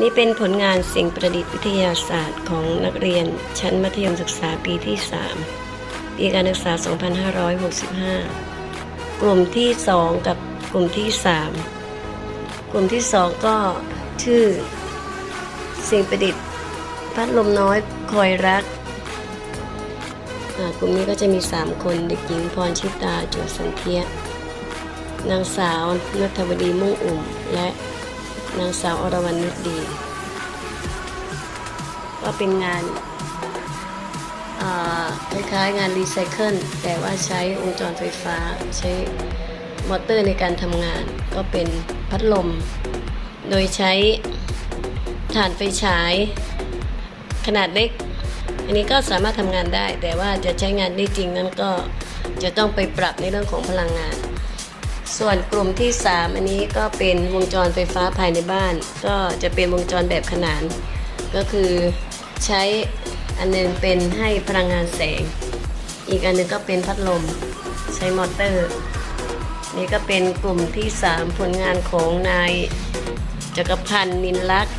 นี่เป็นผลงานสิ่งประดิษฐ์วิทยาศาสตร์ของนักเรียนชั้นมัธยมศึกษาปีที่ 3 ปีการศึกษา 2565 กลุ่มที่ 2 กับกลุ่มที่ 3 กลุ่มที่ 2 ก็ชื่อ สิ่งประดิษฐ์พัดลมน้อยคอยรัก กลุ่มนี้ก็จะมี 3 คนเด็กหญิงพรชิตาจุลสันเทียนางสาวนัทวดีมุ่งอุ่มและ นางสาวอรวรรณนุชดี ก็เป็นงานคล้ายๆงานรีไซเคิลแต่ว่าใช้วงจรไฟฟ้าใช้มอเตอร์ในการทำงาน ก็เป็นพัดลม โดยใช้ถ่านไฟฉาย ขนาดเล็ก อันนี้ก็สามารถทำงานได้ แต่ว่าจะใช้งานได้จริงนั้นก็จะต้องไปปรับในเรื่องของพลังงาน ส่วนกลุ่มที่ 3 อันนี้ก็เป็นวงจรไฟฟ้าภายในบ้าน ก็จะเป็นวงจรแบบขนาน ก็คือใช้อันหนึงเป็นให้พลังงานแสง อีกอันหนึงก็เป็นพัดลมใช้มอเตอร์ นี่ก็เป็นกลุ่มที่ 3 ผลงานของนายจักรพันธ์นินลักษ์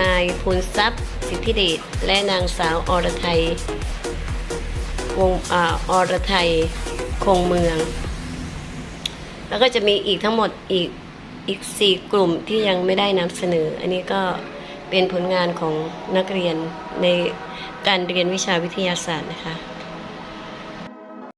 นายพูนทรัพย์ สิทธิเดชและนางสาวอรไทยวงออรไทยคงเมือง แล้วก็จะมีอีกทั้งหมดอีกอีกสี่กลุ่มที่ยังไม่ได้นำเสนอ อันนี้ก็เป็นผลงานของนักเรียนในการเรียนวิชาวิทยาศาสตร์นะคะ